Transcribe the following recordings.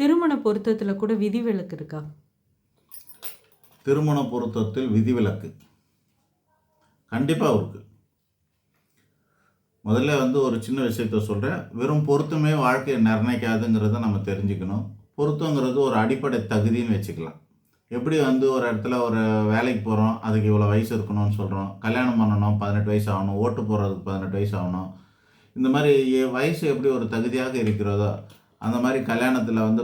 திருமண பொருத்தத்தில் கூட விதிவிலக்கு இருக்கா? திருமண பொருத்தத்தில் விதிவிலக்கு. கண்டிப்பாக இருக்குது முதல்ல வந்து ஒரு சின்ன விஷயத்த சொல்கிறேன் வெறும் பொருத்தமே வாழ்க்கையை நிர்ணயிக்காதுங்கிறத நம்ம தெரிஞ்சுக்கணும். பொருத்தங்கிறது ஒரு அடிப்படை தகுதின்னு வச்சுக்கலாம். எப்படி வந்து ஒரு இடத்துல ஒரு வேலைக்கு போகிறோம் அதுக்கு இவ்வளோ வயசு இருக்கணும்னு சொல்கிறோம் கல்யாணம் பண்ணணும் பதினெட்டு வயசு ஆகணும். ஓட்டு போடுறதுக்கு பதினெட்டு வயசு ஆகணும். இந்த மாதிரி வயசு எப்படி ஒரு தகுதியாக இருக்கிறதோ அந்த மாதிரி கல்யாணத்தில் வந்து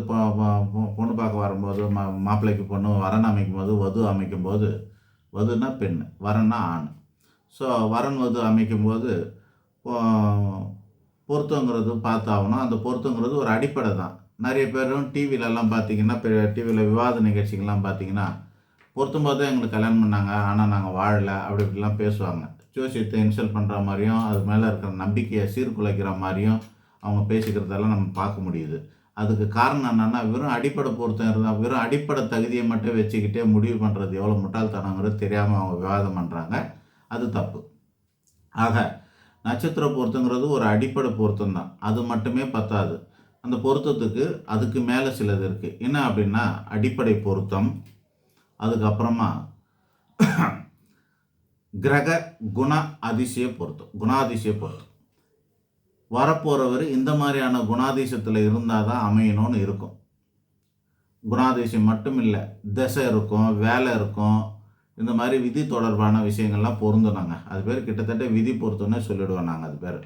பொண்ணு பார்க்க வரும்போது மா மாப்பிள்ளைக்கு பொண்ணு வரன் அமைக்கும் போது வது அமைக்கும் போது வதுனா பெண் வரன்னா ஆண். ஸோ வரன் வது அமைக்கும் போது பொருத்தங்கிறது பார்த்து ஆகணும் அந்த பொருத்தங்கிறது ஒரு அடிப்படை தான். நிறைய பேரும் டிவிலெல்லாம் பார்த்தீங்கன்னா டிவியில் விவாத நிகழ்ச்சிகள்லாம் பார்த்தீங்கன்னா பொருத்தும் போது எங்களுக்கு கல்யாணம் பண்ணாங்க. ஆனால் நாங்கள் வாழலை அப்படி இப்படிலாம் பேசுவாங்க. ஜோசியத்தை இன்சல்ட் பண்ணுற மாதிரியும் அது மேலே இருக்கிற நம்பிக்கையை சீர்குலைக்கிற மாதிரியும் அவங்க பேசிக்கிறதெல்லாம் நம்ம பார்க்க முடியுது. அதுக்கு காரணம் என்னென்னா வெறும் அடிப்படை பொருத்தம் இருந்தால் வெறும் அடிப்படை தகுதியை மட்டும் வச்சுக்கிட்டே முடிவு பண்ணுறது எவ்வளோ முட்டாள்தனங்கிறது தெரியாமல் அவங்க விவாதம் பண்ணுறாங்க அது தப்பு. ஆக நட்சத்திர பொருத்தங்கிறது ஒரு அடிப்படை பொருத்தம் தான் அது மட்டுமே பத்தாது. அந்த பொருத்தத்துக்கு அதுக்கு மேலே சிலது இருக்குது என்ன அப்படின்னா அடிப்படை பொருத்தம். அதுக்கப்புறமா கிரக குண அதிசய பொருத்தம். குணாதிசய பொருத்தம். வரப்போகிறவர் இந்த மாதிரியான குணாதிசயத்தில் இருந்தால் தான் அமையணும்னு இருக்கும். குணாதிசயம் மட்டும் இல்லை திசை இருக்கும் வேலை இருக்கும் இந்த மாதிரி விதி தொடர்பான விஷயங்கள்லாம் பொருந்தும் நாங்கள் அது பேர் கிட்டத்தட்ட விதி பொருத்தோன்னே சொல்லிடுவோம் நாங்கள் அது பேர்.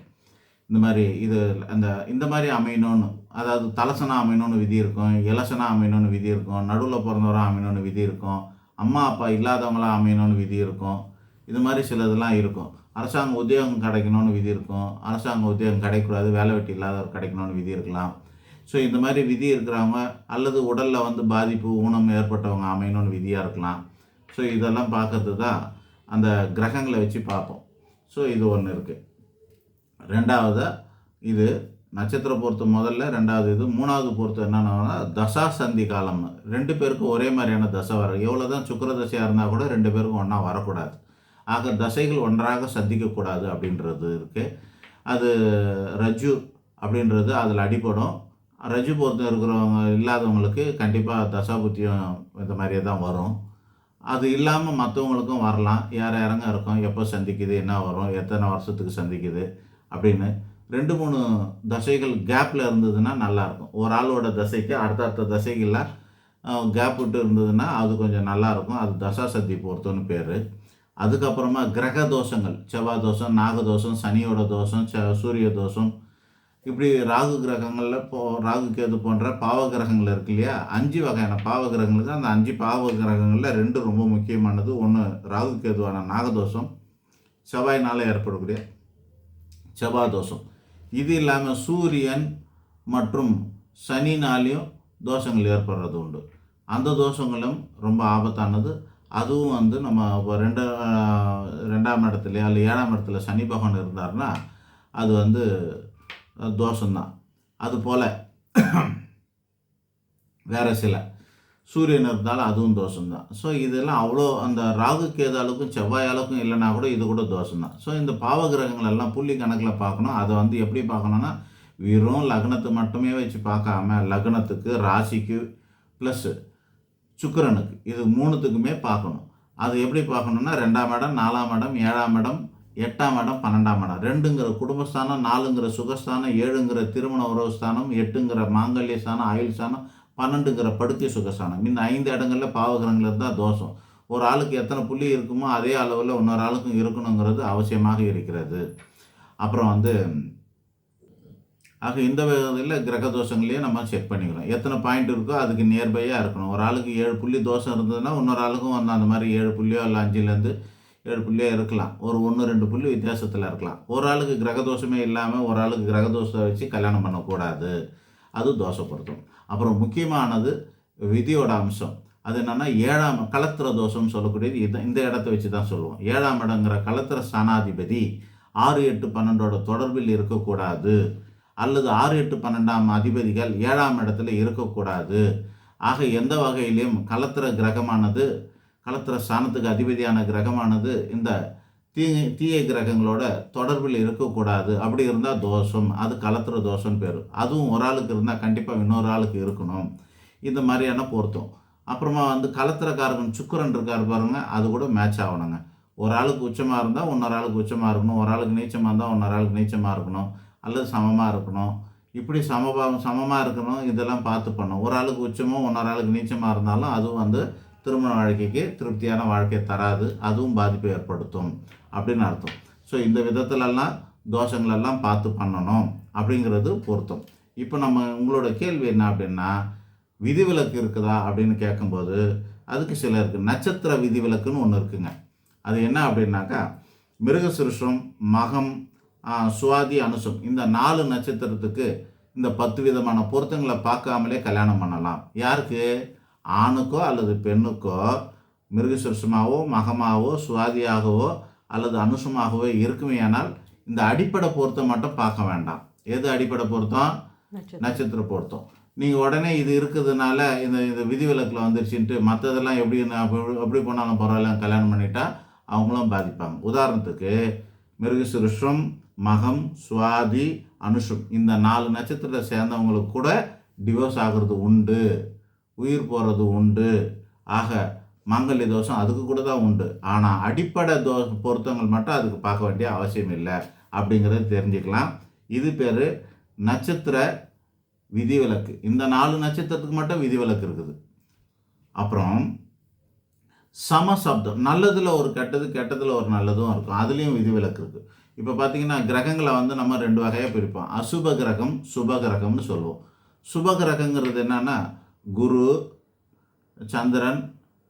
இந்த மாதிரி இது அந்த இந்த மாதிரி அமையணும்னு அதாவது தலசனா அமையணும்னு விதி இருக்கும் இலசனா அமையணும்னு விதி இருக்கும் நடுவில் பிறந்தவராக அமையணும்னு விதி இருக்கும் அம்மா அப்பா இல்லாதவங்களாக அமையணும்னு விதி இருக்கும் இது மாதிரி சிலதெல்லாம் இருக்கும். அரசாங்க உத்தியோகம் கிடைக்கணும்னு விதி இருக்கும். அரசாங்க உத்தியோகம் கிடைக்கக்கூடாது. வேலை வெட்டி இல்லாதவர் கிடைக்கணும்னு விதி இருக்கலாம். ஸோ இந்த மாதிரி விதி இருக்கிறவங்க அல்லது உடலில் வந்து பாதிப்பு ஊனம் ஏற்பட்டவங்க அமையணும்னு விதியாக இருக்கலாம். ஸோ இதெல்லாம் பார்க்கறது தான் அந்த கிரகங்களை வச்சு பார்ப்போம். ஸோ இது ஒன்று இருக்குது ரெண்டாவது இது நட்சத்திர பொறுத்து முதல்ல ரெண்டாவது இது மூணாவது பொறுத்து என்னென்னா தசா சந்தி காலம். ரெண்டு பேருக்கும் ஒரே மாதிரியான தசை வர எவ்வளோ தான் சுக்கர தசையாக இருந்தால் கூட ரெண்டு பேருக்கும் ஒன்றா வரக்கூடாது. ஆக தசைகள் ஒன்றாக சந்திக்கக்கூடாது அப்படின்றது இருக்குது அது ரஜு அப்படின்றது அதில் அடிப்படும் ரஜு பொறுத்த இருக்கிறவங்க இல்லாதவங்களுக்கு கண்டிப்பாக தசாபுத்தியம் இந்த மாதிரியே தான் வரும். அது இல்லாமல் மற்றவங்களுக்கும் வரலாம். யார் யாரங்க இருக்கும்? எப்போ சந்திக்குது? என்ன வரும்? எத்தனை வருஷத்துக்கு சந்திக்குது? அப்படின்னு ரெண்டு மூணு தசைகள் கேப்பில் இருந்ததுன்னா நல்லாயிருக்கும் ஒரு ஆளோட தசைக்கு அடுத்தடுத்த தசைகளில் கேப் விட்டு இருந்ததுன்னா அது கொஞ்சம் நல்லாயிருக்கும் அது தசா சக்தி பொறுத்தோன்னு பேர். அதுக்கப்புறமா கிரக தோஷங்கள் செவ்வாய் தோஷம் நாகதோஷம் சனியோட தோஷம் ச சூரிய தோஷம். இப்படி ராகு கிரகங்களில் போ ராகு கேது போன்ற பாவ கிரகங்கள் இருக்கு இல்லையா? அஞ்சு வகையான பாவ கிரகங்களுக்கு அந்த அஞ்சு பாவ கிரகங்களில் ரெண்டு ரொம்ப முக்கியமானது. ஒன்று ராகு கேதுவான நாகதோஷம் செவ்வாயினால் ஏற்படக்கூடிய செவ்வாய் தோஷம். இது இல்லாமல் சூரியன் மற்றும் சனினாலையும் தோஷங்கள் ஏற்படுறது உண்டு. அந்த தோஷங்களும் ரொம்ப ஆபத்தானது. அதுவும் வந்து நம்ம இப்போ ரெண்டு ரெண்டாம் இடத்துலையோ அல்ல ஏழாம் இடத்துல சனி பகவான் இருந்தார்னா அது வந்து அஹ், தோஷம்தான். அது போல் வேறு சில. சூரியன் இருந்தாலும் அதுவும் தோஷம்தான். ஸோ இதெல்லாம் அவ்வளோ அந்த ராகு கேதாளுக்கும் செவ்வாயாளுக்கும் இல்லைனா கூட இது கூட தோஷம்தான். ஸோ இந்த பாவ கிரகங்கள் எல்லாம் புள்ளி கணக்கில் பார்க்கணும். அதை வந்து எப்படி பார்க்கணுன்னா வெறும் லக்னத்தை மட்டுமே வச்சு பார்க்காம லக்னத்துக்கு ராசிக்கு ப்ளஸ்ஸு சுக்கிரனுக்கு. இது மூணுத்துக்குமே பார்க்கணும். அது எப்படி பார்க்கணுன்னா ரெண்டாம் இடம் நாலாம் இடம் ஏழாம் இடம் எட்டாம் இடம் பன்னெண்டாம் இடம். ரெண்டுங்கிற குடும்பஸ்தானம் நாலுங்கிற சுகஸ்தானம் ஏழுங்கிற திருமண உறவு ஸ்தானம் எட்டுங்கிற மாங்கல்ய ஸ்தானம் ஆயுள் ஸ்தானம் பன்னெண்டுங்கிற படுக்கை சுகஸ்தானம். இந்த ஐந்து இடங்களில் பாவகிரகங்கள் இருந்தால் தோஷம். ஒரு ஆளுக்கு எத்தனை புள்ளி இருக்குமோ அதே அளவில் இன்னொரு ஆளுக்கும் இருக்கணுங்கிறது அவசியமாக இருக்கிறது. அப்புறம் வந்து ஆக இந்த வகையில் கிரக தோஷங்களையும் நம்ம செக் பண்ணிக்கிறோம். எத்தனை பாயிண்ட் இருக்கோ அதுக்கு நியர்பையாக இருக்கணும். ஒரு ஆளுக்கு ஏழு புள்ளி தோஷம் இருந்ததுன்னா இன்னொரு ஆளுக்கும் வந்து அந்த மாதிரி ஏழு புள்ளியோ இல்லை அஞ்சுலேருந்து ஏழு புள்ளியோ இருக்கலாம். ஒரு ஒன்று ரெண்டு புள்ளி வித்தியாசத்தில் இருக்கலாம். ஒரு ஆளுக்கு கிரக தோஷமே இல்லாமல் ஒரு ஆளுக்கு கிரக தோஷத்தை வச்சு கல்யாணம் பண்ணக்கூடாது. அது தோஷப்படுத்தும். அப்புறம் முக்கியமானது விதியோட அம்சம். அது என்னென்னா ஏழாம் கலத்திர தோஷம்னு சொல்லக்கூடியது இது இந்த இடத்த வச்சு தான் சொல்லுவோம். ஏழாம் இடங்கிற கலத்திர ஸ்தானாதிபதி ஆறு எட்டு பன்னெண்டோட தொடர்பில் இருக்கக்கூடாது. அல்லது ஆறு எட்டு பன்னெண்டாம் அதிபதிகள் ஏழாம் இடத்துல இருக்கக்கூடாது. ஆக எந்த வகையிலும் கலத்திர கிரகமானது கலத்திர ஸ்தானத்துக்கு அதிபதியான கிரகமானது இந்த தீய தீய கிரகங்களோட தொடர்பில் இருக்கக்கூடாது. அப்படி இருந்தால் தோஷம் அது கலத்திர தோஷம் பேர். அதுவும் ஒரு ஆளுக்கு இருந்தால் கண்டிப்பாக இன்னொரு ஆளுக்கு இருக்கணும். இந்த மாதிரியான பொருத்தம். அப்புறமா வந்து கலத்திரக்காரகன் சுக்கரன் இருக்கார் பாருங்க அது கூட மேட்ச் ஆகணுங்க. ஒரு ஆளுக்கு உச்சமாக இருந்தால் இன்னொரு ஆளுக்கு உச்சமாக இருக்கணும். ஒரு ஆளுக்கு நீச்சமாக இருந்தால் இன்னொரு ஆளுக்கு நீச்சமாக இருக்கணும். அல்லது சமமாக இருக்கணும். இப்படி சமபாவம் சமமாக இருக்கணும் இதெல்லாம் பார்த்து பண்ணணும். ஒரு ஆளுக்கு உச்சமோ இன்னொரு ஆளுக்கு நீச்சமாக இருந்தாலும் அதுவும் வந்து திருமண வாழ்க்கைக்கு திருப்தியான வாழ்க்கையை தராது. அதுவும் பாதிப்பை ஏற்படுத்தும். அப்படின்னு அர்த்தம். ஸோ இந்த விதத்துலலாம் தோஷங்களெல்லாம் பார்த்து பண்ணணும் அப்படிங்கிறது பொருத்தம். இப்போ நம்ம உங்களோட கேள்வி என்ன அப்படின்னா விதிவிலக்கு இருக்குதா அப்படின்னு கேட்கும்போது அதுக்கு சில இருக்குது நட்சத்திர விதிவிலக்குன்னு ஒன்று இருக்குங்க. அது என்ன அப்படின்னாக்கா மிருகசிருஷம் மகம் சுவாதி அனுசம். இந்த நாலு நட்சத்திரத்துக்கு இந்த பத்து விதமான பொருத்தங்களை பார்க்காமலே கல்யாணம் பண்ணலாம். யாருக்கு? ஆணுக்கோ அல்லது பெண்ணுக்கோ மிருகசிருஷமாவோ மகமாவோ சுவாதியாகவோ அல்லது அனுசமாகவோ இருக்குமேயானால் இந்த அடிப்படை பொருத்தம் மட்டும் பார்க்க வேண்டாம். எது அடிப்படை பொருத்தம்? நட்சத்திர. பொருத்தம். நீங்கள் உடனே இது இருக்கிறதுனால இந்த இந்த விதிவிலக்கில் வந்துருச்சுன்ட்டு மற்றதெல்லாம் எப்படி எப்படி போனாலும் பரவாயில்ல கல்யாணம் பண்ணிட்டா அவங்களும் பாதிப்பாங்க. உதாரணத்துக்கு மிருகசிருஷம் மகம் சுவாதி அனுஷம். இந்த நாலு நட்சத்திரத்தை சேர்ந்தவங்களுக்கு கூட டிவோர்ஸ் ஆகிறது உண்டு. உயிர் போகிறது உண்டு. ஆக மாங்கல்ய தோஷம் அதுக்கு கூட தான் உண்டு. ஆனால் அடிப்படை தோ பொருத்தங்கள் மட்டும் அதுக்கு பார்க்க வேண்டிய அவசியம் இல்லை. அப்படிங்கிறத தெரிஞ்சுக்கலாம். இது பேர் நட்சத்திர விதிவிலக்கு. இந்த நாலு நட்சத்திரத்துக்கு மட்டும் விதிவிலக்கு இருக்குது. அப்புறம் சமசப்தம். நல்லதில் ஒரு கெட்டது கெட்டதில் ஒரு நல்லதும் இருக்கும். அதுலேயும் விதிவிலக்கு இருக்குது இப்போ பார்த்தீங்கன்னா கிரகங்களை வந்து நம்ம ரெண்டு வகையாக பிரிப்போம். அசுப கிரகம் சுப கிரகம்னு சொல்லுவோம். சுப கிரகங்கிறது என்னன்னா குரு சந்திரன்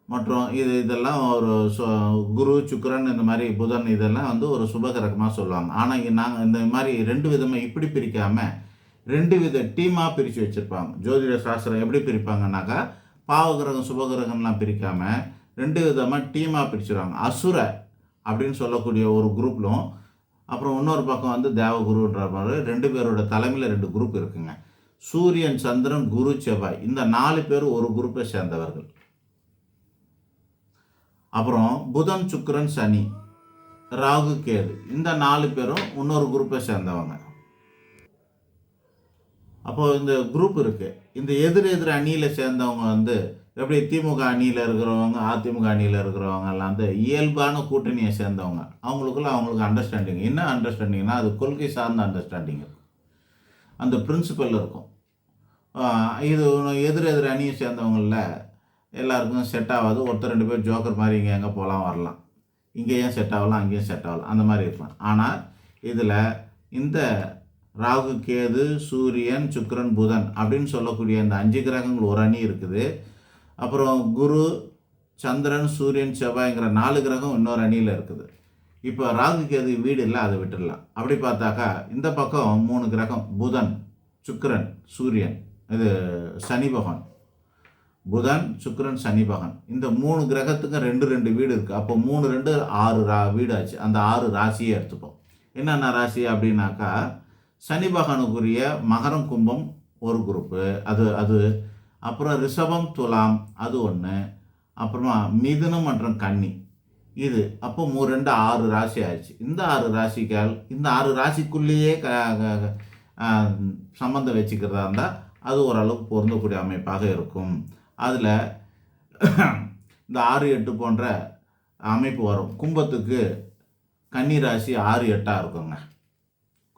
மற்றும் இது இதெல்லாம் ஒரு சு- குரு சுக்கரன் இந்த மாதிரி புதன் இதெல்லாம் வந்து ஒரு சுப கிரகமாக சொல்லுவாங்க. ஆனால் நாங்கள் இந்த மாதிரி ரெண்டு விதமாக இப்படி பிரிக்காமல் ரெண்டு வித டீமாக பிரித்து வச்சுருப்பாங்க. ஜோதிட சாஸ்திரம் எப்படி பிரிப்பாங்கன்னாக்கா பாவகிரகம் சுபகிரகம்லாம் பிரிக்காமல் ரெண்டு விதமாக டீமாக பிரிச்சுருவாங்க. அசுர அப்படின்னு சொல்லக்கூடிய ஒரு குரூப்லும் அப்புறம் இன்னொரு பக்கம் வந்து தேவகுருன்ற மாதிரி ரெண்டு பேரோட தலைமையில் ரெண்டு குரூப் இருக்குங்க. சூரியன் சந்திரன் குரு செவ்வாய். இந்த நாலு பேர் ஒரு குரூப்பை சேர்ந்தவர்கள். அப்புறம் புதன் சுக்கரன் சனி ராகு கேது. இந்த நாலு பேரும் இன்னொரு குரூப்பை சேர்ந்தவங்க. அப்போது இந்த குரூப் இருக்குது இந்த எதிர் எதிர் அணியில் சேர்ந்தவங்க வந்து எப்படி திமுக அணியில் இருக்கிறவங்க அதிமுக அணியில் இருக்கிறவங்க எல்லாம் வந்து இயல்பான கூட்டணியை சேர்ந்தவங்க. அவங்களுக்குள்ள அவங்களுக்கு அண்டர்ஸ்டாண்டிங் என்ன அண்டர்ஸ்டாண்டிங்னா அது கொள்கை சார்ந்த அண்டர்ஸ்டாண்டிங் இருக்கும். அந்த பிரின்சிபல் இருக்கும். இது எதிர் எதிர் அணியை சேர்ந்தவங்களில் எல்லாருக்கும் செட் ஆகாது. ஒருத்தர் ரெண்டு பேர் ஜோக்கர் மாதிரி இங்கே எங்கே போகலாம் வரலாம். இங்கேயும் செட் ஆகலாம் அங்கேயும் செட் ஆகலாம். அந்த மாதிரி இருக்கலாம். ஆனால் இதில் இந்த ராகு கேது சூரியன் சுக்கரன் புதன் அப்படின்னு சொல்லக்கூடிய அந்த அஞ்சு கிரகங்கள் ஒரு அணி இருக்குது. அப்புறம் குரு சந்திரன் சூரியன் செவ்வாய்ங்கிற நாலு கிரகம் இன்னொரு அணியில் இருக்குது. இப்போ ராகுக்கு எது வீடு இல்லை அதை விட்டுடலாம். அப்படி பார்த்தாக்கா இந்த பக்கம் மூணு கிரகம் புதன் சுக்கரன் சூரியன் இது சனி பகவான். புதன் சுக்கரன் சனி பகவான். இந்த மூணு கிரகத்துக்கும் ரெண்டு ரெண்டு வீடு இருக்குது அப்போ மூணு ரெண்டு ஆறு ரா வீடு ஆச்சு அந்த ஆறு ராசியை எடுத்துப்போம். என்னென்ன ராசி அப்படின்னாக்கா சனி பகவானுக்குரிய மகரம் கும்பம் ஒரு குரூப்பு. அது அது அப்புறம் ரிஷபம் துலாம் அது ஒன்று அப்புறமா மிதுனம் மற்றும் கன்னி. இது அப்போ மூ ரெண்டு ஆறு ராசி ஆயிடுச்சு. இந்த ஆறு ராசிக்கால் இந்த ஆறு ராசிக்குள்ளேயே க சம்மந்தம் வச்சுக்கிறதா இருந்தால் அது ஓரளவுக்கு பொருந்தக்கூடிய அமைப்பாக இருக்கும். அதில் இந்த ஆறு எட்டு போன்ற அமைப்பு வரும். கும்பத்துக்கு கன்னி ராசி ஆறு எட்டாக இருக்குங்க.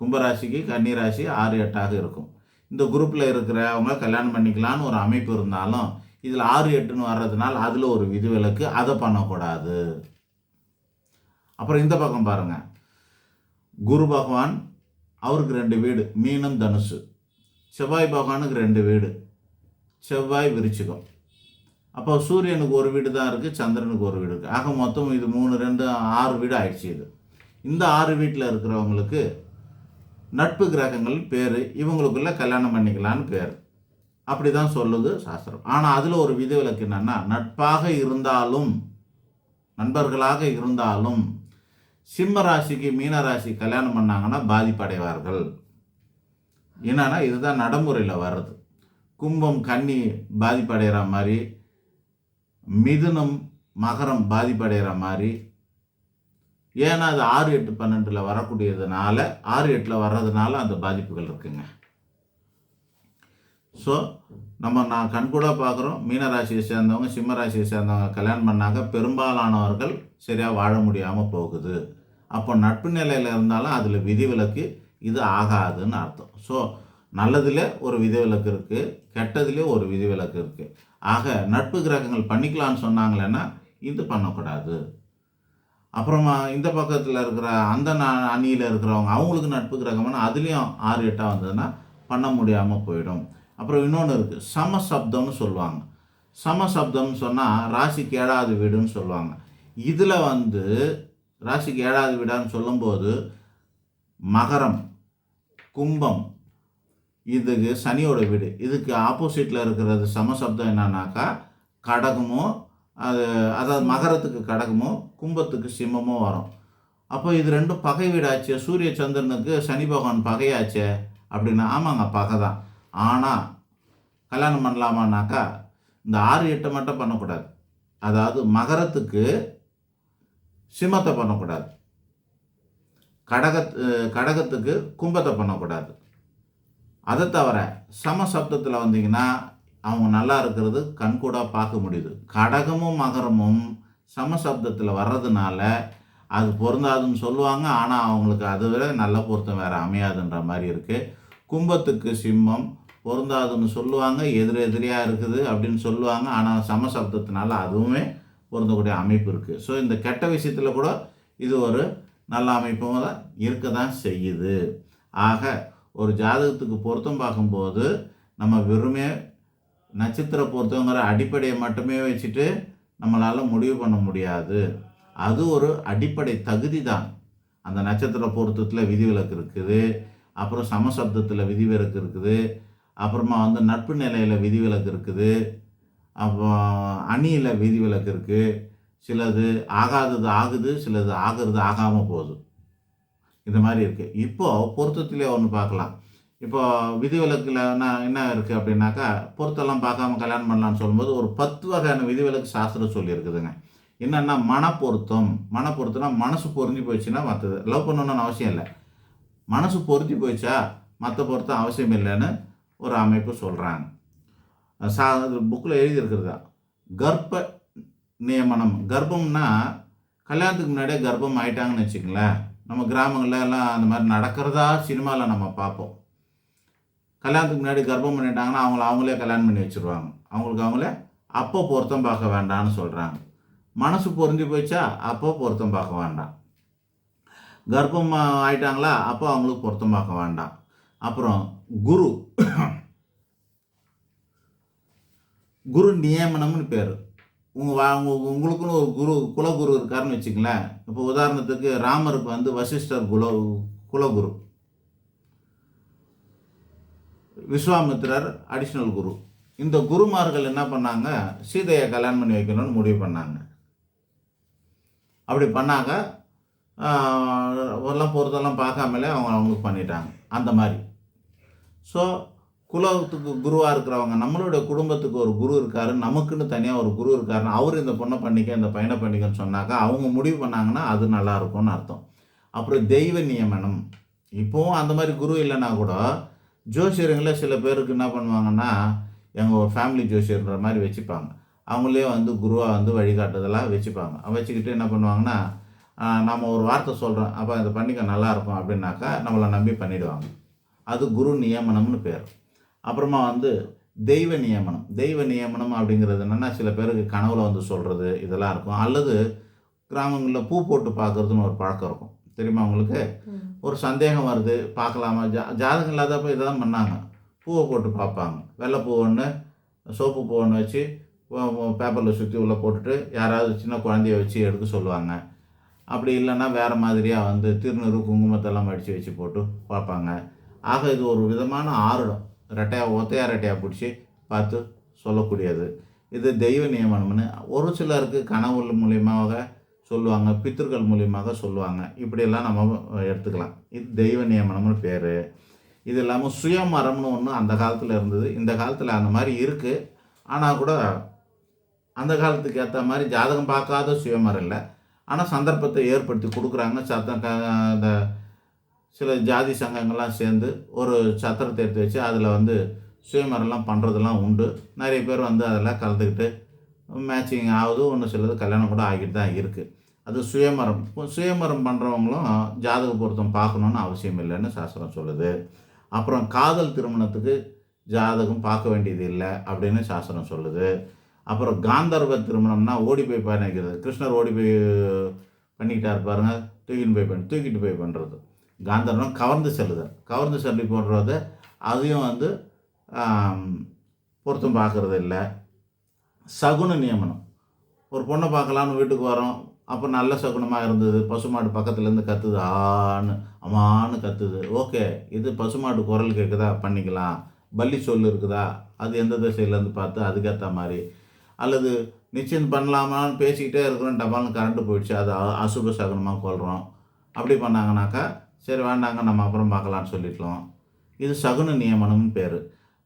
கும்பராசிக்கு கன்னி ராசி ஆறு எட்டாக இருக்கும். இந்த குரூப்பில் இருக்கிறவங்க கல்யாணம் பண்ணிக்கலான்னு ஒரு அமைப்பு இருந்தாலும் இதில் ஆறு எட்டுன்னு வர்றதுனால அதில் ஒரு விதிவிலக்கு அதை பண்ணக்கூடாது. அப்புறம் இந்த பக்கம் பாருங்கள் குரு பகவான் அவருக்கு ரெண்டு வீடு மீனும் தனுசு. செவ்வாய் பகவானுக்கு ரெண்டு வீடு. செவ்வாய் விருச்சிகம். அப்போ சூரியனுக்கு ஒரு வீடு தான் இருக்குது சந்திரனுக்கு ஒரு வீடு இருக்குது ஆக மொத்தம் இது மூணு ரெண்டு ஆறு வீடு ஆயிடுச்சு இது. இந்த ஆறு வீட்டில் இருக்கிறவங்களுக்கு நட்பு கிரகங்கள் பேர் இவங்களுக்குள்ள கல்யாணம் பண்ணிக்கலான்னு பேர். அப்படி தான் சொல்லுது சாஸ்திரம். ஆனால் அதில் ஒரு விதிவிலக்கு என்னன்னா நட்பாக இருந்தாலும் நண்பர்களாக இருந்தாலும் சிம்ம ராசிக்கு மீன ராசி கல்யாணம் பண்ணாங்கன்னா பாதிப்படைவார்கள். என்னன்னா இதுதான் நடைமுறையில் வர்றது. கும்பம் கன்னி பாதிப்படைகிற மாதிரி மிதுனம் மகரம் பாதிப்படைகிற மாதிரி ஏன்னா அது ஆறு எட்டு பன்னெண்டில் வரக்கூடியதுனால ஆறு எட்டில் வர்றதுனால அந்த பாதிப்புகள் இருக்குங்க. ஸோ நம்ம நான் கண்கூட பார்க்குறோம். மீனராசியை சேர்ந்தவங்க சிம்ம ராசியை சேர்ந்தவங்க கல்யாணம் பண்ணாங்க பெரும்பாலானவர்கள் சரியாக வாழ முடியாமல் போகுது. அப்போ நட்பு நிலையில் இருந்தாலும் அதில் விதிவிலக்கு இது ஆகாதுன்னு அர்த்தம். ஸோ நல்லதில் ஒரு விதிவிலக்கு இருக்குது கெட்டதுலேயே ஒரு விதிவிலக்கு இருக்குது ஆக நட்பு கிரகங்கள் பண்ணிக்கலாம்னு சொன்னாங்களேன்னா இது பண்ணக்கூடாது. அப்புறமா இந்த பக்கத்தில் இருக்கிற அந்த அணியில் இருக்கிறவங்க அவங்களுக்கு நட்பு கிரகம்னா அதுலேயும் ஆறு எட்டாக வந்ததுன்னா பண்ண முடியாமல் போயிடும். அப்புறம் இன்னொன்று இருக்குது சமசப்தம்னு சொல்லுவாங்க. சமசப்தம்னு சொன்னால் ராசிக்கு ஏழாவது வீடுன்னு சொல்லுவாங்க. இதில் வந்து ராசிக்கு ஏழாவது வீடான்னு சொல்லும்போது மகரம் கும்பம் இதுக்கு சனியோட வீடு. இதுக்கு ஆப்போசிட்டில் இருக்கிறது சமசப்தம் என்னன்னாக்கா கடகமும் அது அதாவது மகரத்துக்கு கடகமோ கும்பத்துக்கு சிம்மமோ வரும். அப்போ இது ரெண்டும் பகை வீடாச்சே சூரிய சந்திரனுக்கு சனி பகவான் பகையாச்சே அப்படின்னா ஆமாங்க பகை தான். ஆனால் கல்யாணம் பண்ணலாமான்னாக்கா இந்த ஆறு எட்டை மட்டும் பண்ணக்கூடாது. அதாவது மகரத்துக்கு சிம்மத்தை பண்ணக்கூடாது. கடகத் கடகத்துக்கு கும்பத்தை பண்ணக்கூடாது. அதை தவிர சமசப்தத்தில் வந்தீங்கன்னா அவங்க நல்லா இருக்கிறது கண்கூடாக பார்க்க முடியுது. கடகமும் மகரமும் சமசப்தத்தில் வர்றதுனால அது பொருந்தாதுன்னு சொல்லுவாங்க. ஆனால் அவங்களுக்கு அதை விட நல்ல பொருத்தம் வேறு அமையாதுன்ற மாதிரி இருக்குது கும்பத்துக்கு சிம்மம் பொருந்தாதுன்னு சொல்லுவாங்க. எதிர் எதிரியாக இருக்குது அப்படின்னு சொல்லுவாங்க. ஆனால் சமசப்தத்தினால அதுவுமே பொருந்தக்கூடிய அமைப்பு இருக்குது ஸோ இந்த கெட்ட விஷயத்தில் கூட இது ஒரு நல்ல அமைப்பும் தான் இருக்க தான் செய்யுது. ஆக ஒரு ஜாதகத்துக்கு பொருத்தம் பார்க்கும்போது நம்ம வெறுமே நட்சத்திர பொருத்தங்கிற அடிப்படையை மட்டுமே வச்சுட்டு நம்மளால் முடிவு பண்ண முடியாது. அது ஒரு அடிப்படை தகுதி தான் அந்த நட்சத்திர பொருத்தத்தில் விதிவிலக்கு இருக்குது. அப்புறம் சமசப்தத்தில் விதிவிலக்கு இருக்குது. அப்புறமா வந்து நட்பு நிலையில் விதிவிலக்கு இருக்குது. அப்போ அணியில் விதிவிலக்கு இருக்குது சிலது ஆகாதது ஆகுது சிலது ஆகிறது ஆகாமல் போகுது. இந்த மாதிரி இருக்குது இப்போது பொருத்தத்திலே ஒன்று பார்க்கலாம். இப்போ விதிவிலக்கில் என்ன என்ன இருக்குது அப்படின்னாக்கா பொருத்தெல்லாம் பார்க்காம கல்யாணம் பண்ணலாம்னு சொல்லும்போது ஒரு பத்து வகையான விதிவிலக்கு சாஸ்திரம் சொல்லியிருக்குதுங்க. என்னென்னா மனப்பொருத்தம். மனப்பொருத்தம்னா மனசு பொருந்தி போயிடுச்சுன்னா மற்றது லவ் பண்ணணும்னு அவசியம் இல்லை. மனசு பொருந்தி போயிடுச்சா மற்ற பொருத்தம் அவசியம் இல்லைன்னு ஒரு அமைப்பு சொல்கிறாங்க சா புக்கில் எழுதியிருக்கிறதா? கர்ப்ப நியமனம். கர்ப்பம்னா கல்யாணத்துக்கு முன்னாடியே கர்ப்பம் ஆயிட்டாங்கன்னு வச்சுக்கங்களேன். நம்ம கிராமங்கள்ல எல்லாம் அந்த மாதிரி நடக்கிறதா சினிமாவில் நம்ம பார்ப்போம். கல்யாணத்துக்கு முன்னாடி கர்ப்பம் பண்ணிட்டாங்கன்னா அவங்கள அவங்களே கல்யாணம் பண்ணி வச்சுருவாங்க. அவங்களுக்கு அவங்களே அப்போ பொருத்தம் பார்க்க வேண்டாம்னு சொல்கிறாங்க மனசு பொருந்தி போயிடுச்சா? அப்போ பொருத்தம் பார்க்க வேண்டாம். கர்ப்பம் ஆயிட்டாங்களா? அப்போ அவங்களுக்கு பொருத்தம் பார்க்க வேண்டாம். அப்புறம் குரு. குரு நியமனம்னு பேர். உங்கள் வா உங்கள் உங்களுக்குன்னு ஒரு குரு குலகுரு இருக்காருன்னு வச்சுங்களேன் இப்போ உதாரணத்துக்கு ராமருக்கு வந்து வசிஷ்டர் குல குலகுரு. விஸ்வாமித்திரர் அடிஷ்னல் குரு. இந்த குருமார்கள் என்ன பண்ணாங்க? சீதையை கல்யாணம் பண்ணி வைக்கணும்னு முடிவு பண்ணாங்க. அப்படி பண்ணாங்க. எல்லாம் பொறுத்தெல்லாம் பார்க்காமலே அவங்க அவங்களுக்கு பண்ணிட்டாங்க. அந்த மாதிரி. ஸோ குலத்துக்கு குருவாக இருக்கிறவங்க நம்மளுடைய குடும்பத்துக்கு ஒரு குரு இருக்காரு நமக்குன்னு தனியாக ஒரு குரு இருக்காருன்னு அவர் இந்த பொண்ணை பண்ணிக்க இந்த பையனை பண்ணிக்கன்னு சொன்னாக்கா அவங்க முடிவு பண்ணாங்கன்னா அது நல்லா இருக்கும்னு அர்த்தம். அப்புறம் தெய்வ நியமனம். இப்போவும் அந்த மாதிரி குரு இல்லைன்னா கூட ஜோசியருங்களே சில பேருக்கு என்ன பண்ணுவாங்கன்னா எங்கள் ஃபேமிலி ஜோசியர்ன்ற மாதிரி வச்சுப்பாங்க. அவங்களே வந்து குருவாக வந்து வழிகாட்டுதெல்லாம் வச்சுப்பாங்க. வச்சுக்கிட்டு என்ன பண்ணுவாங்கன்னா நம்ம ஒரு வார்த்தை சொல்கிறோம் அப்போ இதை பண்ணிக்க நல்லாயிருக்கும் அப்படின்னாக்கா நம்மளை நம்பி பண்ணிவிடுவாங்க அது குரு நியமனம்னு பேர். அப்புறமா வந்து தெய்வ நியமனம். தெய்வ நியமனம் அப்படிங்கிறது என்னென்னா சில பேருக்கு கனவுல வந்து சொல்கிறது இதெல்லாம் இருக்கும். அல்லது கிராமங்களில் பூ போட்டு பார்க்குறதுன்னு ஒரு பழக்கம் இருக்கும். தெரியுமா உங்களுக்கு? ஒரு சந்தேகம் வருது பார்க்கலாமா? ஜா ஜாதகம் இல்லாதப்ப இதை தான் பண்ணாங்க. பூவை போட்டு பார்ப்பாங்க. வெள்ளைப்பூ ஒன்று சோப்பு பூ ஒன்று வச்சு பேப்பரில் சுற்றி உள்ளே போட்டுட்டு யாராவது சின்ன குழந்தைய வச்சு எடுக்க சொல்லுவாங்க. அப்படி இல்லைன்னா வேறு மாதிரியாக வந்து திருநூறு குங்குமத்தெல்லாம் மடித்து வச்சு போட்டு பார்ப்பாங்க. ஆக இது ஒரு விதமான ஆருடம். ரெட்டையாக ஒத்தையா ரெட்டையாக பிடிச்சி பார்த்து சொல்லக்கூடியது. இது தெய்வ நியமனம்னு. ஒரு சிலருக்கு கனவு மூலியமாக சொல்லுவாங்க பித்தர்கள் மூலியமாக சொல்லுவாங்க. இப்படியெல்லாம் நம்ம எடுத்துக்கலாம். இது தெய்வ நியமனம்னு பேர். இது இல்லாமல் சுயமரம்னு ஒன்று அந்த காலத்தில் இருந்தது. இந்த காலத்தில் அந்த மாதிரி இருக்குது ஆனால் கூட அந்த காலத்துக்கு ஏற்ற மாதிரி ஜாதகம் பார்க்காத சுயமரம் இல்லை. ஆனால் சந்தர்ப்பத்தை ஏற்படுத்தி கொடுக்குறாங்க. சத்தம் க சில ஜாதி சங்கங்கள்லாம் சேர்ந்து ஒரு சத்திரத்தை எடுத்து வச்சு அதில் வந்து சுயமரம்லாம் பண்ணுறதெல்லாம் உண்டு. நிறைய பேர் வந்து அதெல்லாம் கலந்துக்கிட்டு மேட்சிங் ஆகுது ஒன்று சிலது கல்யாணம் கூட ஆகிட்டு தான் இருக்குது அது சுயமரம். சுயமரம் பண்ணுறவங்களும் ஜாதக பொருத்தம் பார்க்கணுன்னு அவசியம் இல்லைன்னு சாஸ்திரம் சொல்லுது. அப்புறம் காதல் திருமணத்துக்கு ஜாதகம் பார்க்க வேண்டியது இல்லை அப்படின்னு சாஸ்திரம் சொல்லுது. அப்புறம் காந்தர்வ திருமணம்னா ஓடி போய் பண்ணிக்கிறது கிருஷ்ணர் ஓடி போய் பண்ணிக்கிட்டா இருப்பாருங்க தூக்கிட்டு போய் பண்ணி தூக்கிட்டு போய் பண்ணுறது காந்தர்வம் கவர்ந்து செல்லுதல். கவர்ந்து செல்லி போடுறது அதையும் வந்து பொருத்தம் பார்க்குறது இல்லை. சகுன நியமனம். ஒரு பொண்ணை பார்க்கலான்னு வீட்டுக்கு வரோம். அப்போ நல்ல சகுனமாக இருந்தது. பசுமாடு பக்கத்துலேருந்து கத்துது. ஆன்னு அம்மான்னு கத்துது. ஓகே இது பசுமாடு குரல் கேட்குதா பண்ணிக்கலாம். பள்ளி சொல் இருக்குதா? அது எந்த திசையிலேருந்து பார்த்து அதுக்கேற்ற மாதிரி. அல்லது நிச்சயம் பண்ணலாமான்னு பேசிக்கிட்டே இருக்கிறோம். டபால்னு கரண்ட்டு போயிடுச்சு. அது அசுப சகுனமாக கொள்கிறோம் அப்படி பண்ணாங்கனாக்கா சரி வேண்டாங்க நம்ம அப்புறம் பார்க்கலான்னு சொல்லிட்டோம் இது சகுன நியமனம்னு பேர்.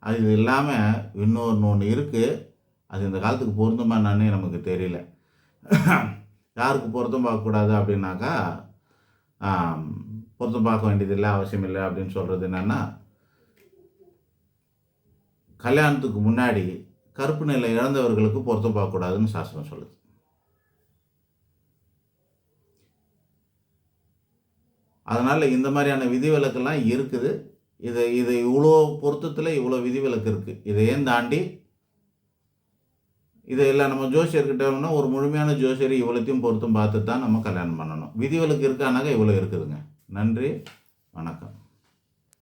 அது இல்லாமல் இன்னொன்று ஒன்று இருக்குது அது இந்த காலத்துக்கு பொருந்தமா என்னன்னே நமக்கு தெரியல. யாருக்கு பொருத்தம் பார்க்கக்கூடாது அப்படின்னாக்கா பொருத்தம் பார்க்க வேண்டியதில்லை அவசியம் இல்லை அப்படின்னு சொல்கிறது என்னென்னா கல்யாணத்துக்கு முன்னாடி கருப்பு நிலை இழந்தவர்களுக்கு பொருத்தம் பார்க்கக்கூடாதுன்னு சாஸ்திரம் சொல்லுது. அதனால் இந்த மாதிரியான விதிவிலக்கெல்லாம் இருக்குது. இது இது இவ்வளோ பொருத்தத்தில் இவ்வளோ விதிவிலக்கு இருக்குது இதையும் தாண்டி இதையெல்லாம் நம்ம ஜோசியர்கிட்டோம்னா ஒரு முழுமையான ஜோசியர் இவ்வளோத்தையும் பொருத்தும் பார்த்து தான் நம்ம கல்யாணம் பண்ணணும். விதிவிலக்கு இருக்கானாக்க இவ்வளோ இருக்குதுங்க. நன்றி. வணக்கம்.